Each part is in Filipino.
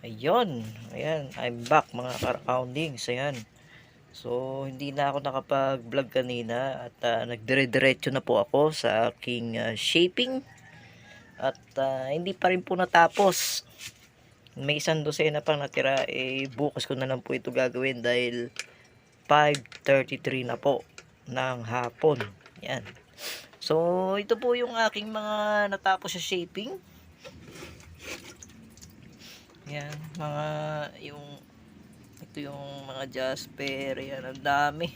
Yon, ayan, I'm back mga ka-roundings, ayan. So, hindi na ako nakapag-vlog kanina at uh, nagdire-diretso na po ako sa aking ah, shaping. At ah, hindi pa rin po natapos. May isang dosena pang natira, eh bukas ko na lang po ito gagawin dahil 5.33 na po ng hapon. Yan. So, ito po yung aking mga natapos sa shaping. Yan, mga yung ito yung mga jasper, yan ang dami.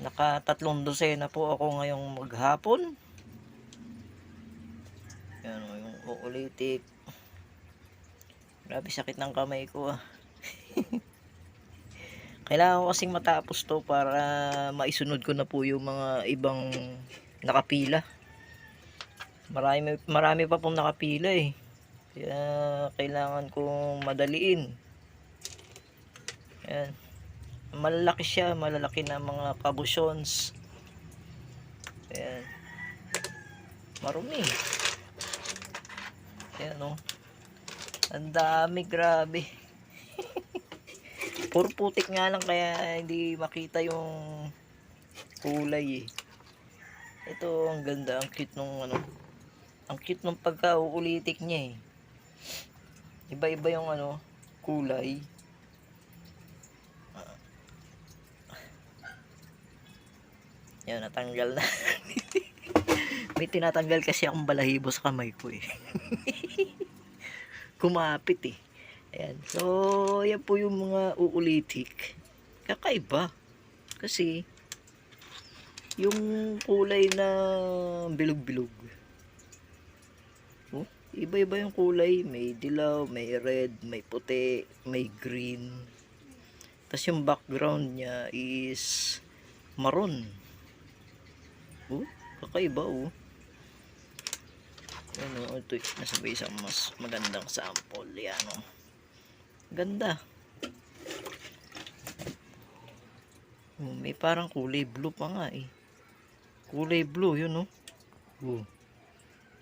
Nakatatlong dosena po ako ngayong maghapon. Yan o, yung uulitik. Grabe sakit ng kamay ko ah. Kailangan ko kasing matapos to para maisunod ko na po yung mga ibang nakapila. Marami, marami pa pong nakapila eh. Kaya kailangan kong madaliin. Yan. Malalaki siya, malalaki na mga kabusyons. Ayan. Marumi. Ayan o. Ang dami, grabe. Puro putik nga lang kaya hindi makita yung kulay eh. Ito, ang ganda. Ang cute nung ano. Ang cute nung pagka-uulitik niya eh. Iba-iba yung ano, kulay. Yan, natanggal na. May tinatanggal kasi akong balahibo sa kamay ko eh. Kumapit eh. Ayan. So, yan po yung mga uulitik. Kakaiba. Kasi, yung kulay na bilog-bilog. Iba-iba yung kulay. May dilaw, may red, may puti, may green. Tapos yung background niya is maroon. Oh, kakaiba oh. Ano, ito nasa ba isang mas magandang sample. Yan oh. Ganda. Oh, may parang kulay blue pa nga eh. Kulay blue yun oh. Oh.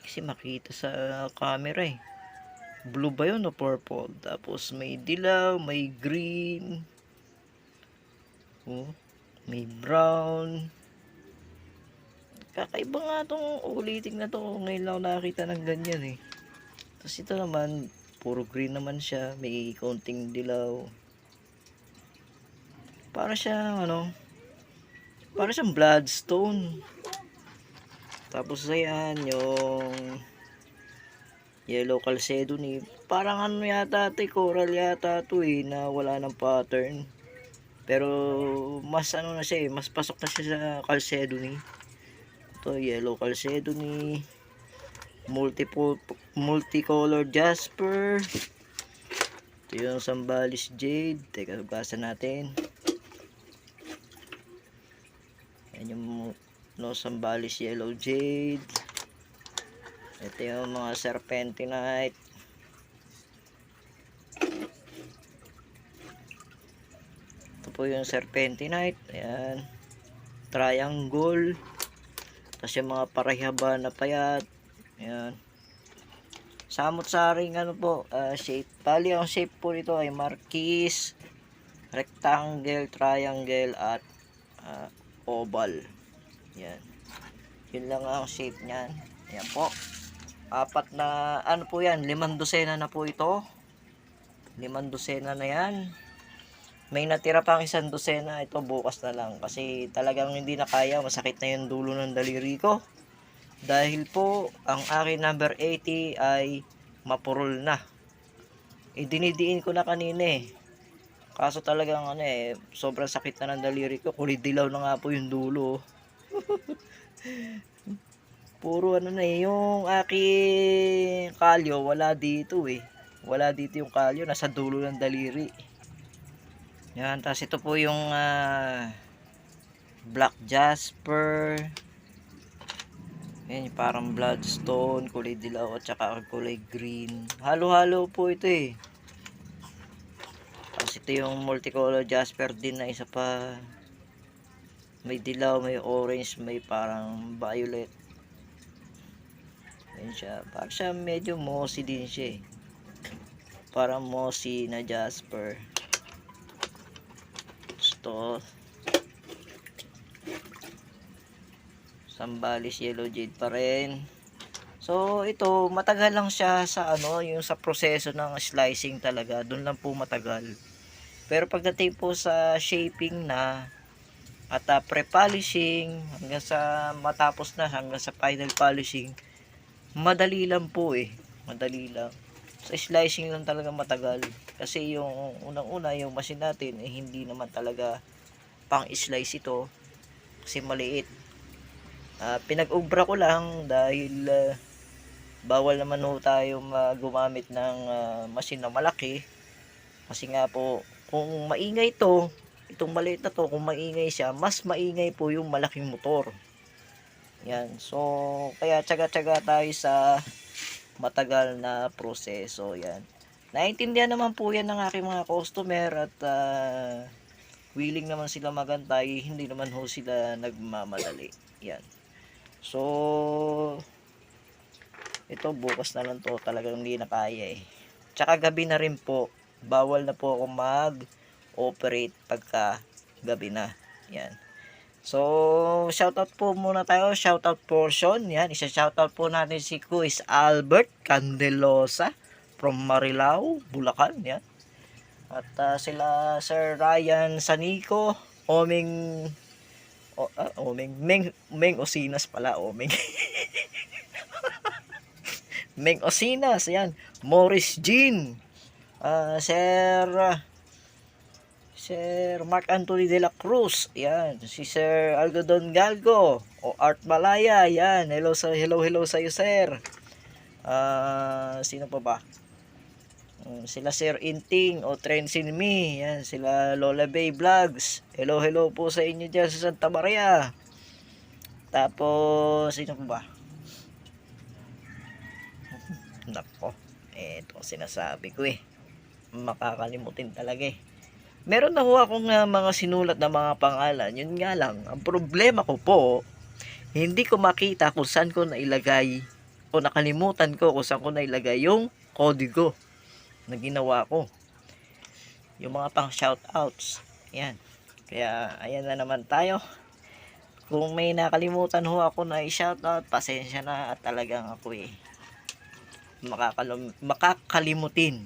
Kasi makita sa camera eh. Blue ba yun o purple? Tapos may dilaw, may green. Oh, may brown. Kakaiba nga tong ulitin na to. Ngayon lang nakakita ng ganyan eh. Tapos ito naman, puro green naman siya. May konting dilaw. Para siyang ano, para siyang bloodstone. Tapos ayan, yung yellow calcedony. Parang ano yata ito, coral yata ito eh, na wala ng pattern. Pero mas ano na siya eh, mas pasok na siya sa calcedony. Ito, yellow calcedony. Multiple, multicolor jasper. Ito yung sambalis jade. Teka, basa natin. Yan yung no sambalis yellow jade. Ito yung mga serpentinite. Ito po yung serpentinite. Ayan. Triangle. Tapos yung mga parehaba na payat. Ayan. Samot-saring ano po, ah, shape. Bali ang shape po nito ay marquise, rectangle, triangle, at ah, oval. Yan. Yun lang ang shape niyan. Yan po. Apat na, ano po yan, limang dosena na po ito. Limang dosena na yan. May natira pang isang dosena. Ito bukas na lang. Kasi talagang hindi na kaya. Masakit na yung dulo ng daliri ko. Dahil po, ang aking number 80 ay mapurol na. E, dinidiin ko na kanina eh. Kaso talagang ano eh, sobrang sakit na ng daliri ko. Kulay dilaw na nga po yung dulo. Puro ano na eh, yung aking kalyo, wala dito eh. Wala dito yung kalyo, nasa dulo ng daliri. Yan, tapos ito po yung ah, black jasper. Yan, parang bloodstone, kulay dilaw at saka kulay green. Halo-halo po ito eh. Tapos ito yung multicolor jasper din na isa pa. May dilaw, may orange, may parang violet. Yan siya. Parang siya medyo mossy din siya eh. para mosi na jasper ito Sambalis yellow jade pa rin so ito matagal lang siya sa ano yung sa proseso ng slicing talaga doon lang po matagal pero pagdating po sa shaping na at uh, pre-polishing hanggang sa matapos na hanggang sa final polishing madali lang po eh. Madali lang. Sa slicing lang talaga matagal. Kasi yung unang-una yung machine natin eh, hindi naman talaga pang slice ito. Kasi maliit. Ah, pinag-ubra ko lang dahil ah, bawal naman ho tayo ma- gumamit ng ah, machine na malaki. Kasi nga po kung maingay to itong maliit na to kung maingay siya mas maingay po yung malaking motor. Yan. So kaya tsaga-tsaga tayo sa matagal na proseso. Yan. Naiintindihan naman po yan ng aking mga customer at ah, willing naman sila magantay hindi naman ho sila nagmamadali. Yan. So ito bukas na lang to. Talagang hindi na kaya eh. Tsaka gabi na rin po. Bawal na po ako mag operate pagka gabi na. Yan. So shoutout po muna tayo. Shoutout portion yan isa shoutout po natin si Kuis Albert Candelosa from Marilao Bulacan. Yan. At ah, sila Sir Ryan Sanico Oming o, ah, Oming Meng Meng Osinas pala Oming. Meng Osinas yan. Morris Jean. Ah, Sir Sir Mark Anthony de la Cruz yan si Sir Algodon Galgo o Art Malaya yan hello sa hello hello sa iyo sir ah sino pa ba Mm, sila Sir Inting o Trends in Me. Yan, sila Lola Bay Vlogs. Hello, hello po sa inyo dyan sa Santa Maria. Tapos, sino pa ba? Nako, ang sinasabi ko eh. Makakalimutin talaga eh. Meron na ho akong uh, mga sinulat na mga pangalan. Yun nga lang, ang problema ko po, hindi ko makita kung saan ko nailagay o nakalimutan ko kung saan ko nailagay yung kodigo na ginawa ko. Yung mga pang shoutouts. Yan. Kaya, ayan na naman tayo. Kung may nakalimutan ho ako na i-shoutout, pasensya na at talagang ako eh. Makakalim makakalimutin.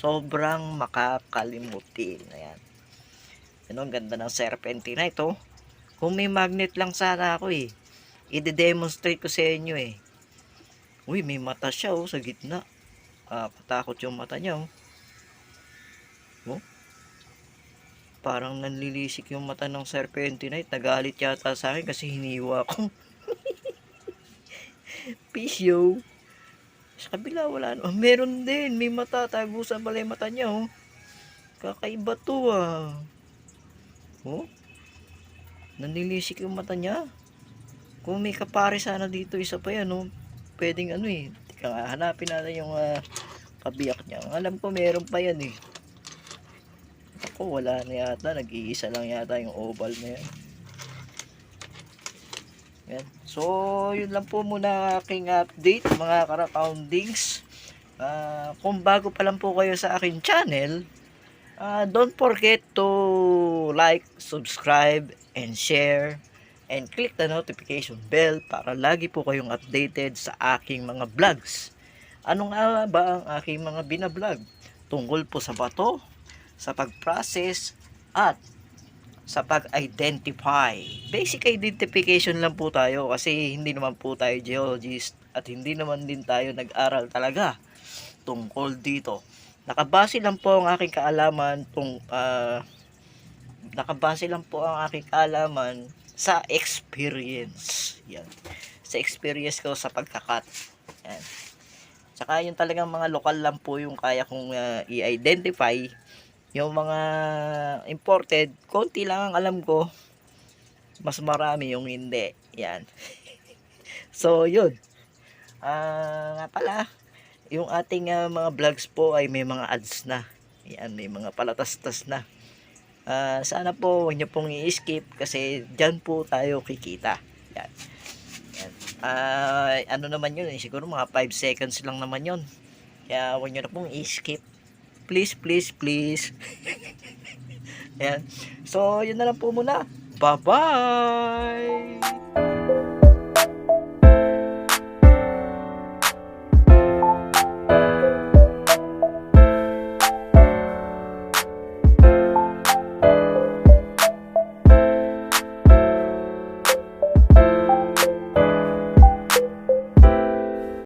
Sobrang makakalimutin. Ayan. Ano, ang ganda ng serpentine na ito. Kung may magnet lang sana ako eh. I-demonstrate ko sa inyo eh. Uy, may mata siya oh, sa gitna ah, katakot yung mata niya oh. oh. Parang nanlilisik yung mata ng serpentinite. Nagalit yata sa akin kasi hiniwa ko. Pisyo. Sa kabila wala. Oh, meron din. May mata. Tagusan pala yung mata niya oh. Kakaiba to ah. Oh. Nanlilisik yung mata niya. Kung may kapare sana dito isa pa yan oh. Pwedeng ano eh. Nga, hanapin natin yung ah, kabiyak niya. Alam ko meron pa yan eh. Ako wala na yata. Nag-iisa lang yata yung oval na yan. Yan. So, yun lang po muna aking update mga karapoundings. Ah, kung bago pa lang po kayo sa aking channel, ah, don't forget to like, subscribe, and share and click the notification bell para lagi po kayong updated sa aking mga vlogs. Ano nga ba ang aking mga binablog? Tungkol po sa bato, sa pag-process, at sa pag-identify. Basic identification lang po tayo kasi hindi naman po tayo geologist at hindi naman din tayo nag-aral talaga tungkol dito. Nakabase lang po ang aking kaalaman tung ah, nakabase lang po ang aking kaalaman sa experience. Yan. Sa experience ko sa pagkakat. Yan. Tsaka yung talagang mga lokal lang po yung kaya kong ah, i-identify. Yung mga imported, konti lang ang alam ko. Mas marami yung hindi. Yan. so, yun. Ah, nga pala, yung ating ah, mga vlogs po ay may mga ads na. Yan, may mga palatastas na. Ah, sana po huwag niyo pong i-skip kasi diyan po tayo kikita. Yan. Yan. Ah, ano naman yun, eh, siguro mga 5 seconds lang naman yun. Kaya huwag niyo na pong i-skip. Please, please, please. Ayan. So, yun na lang po muna. Bye-bye!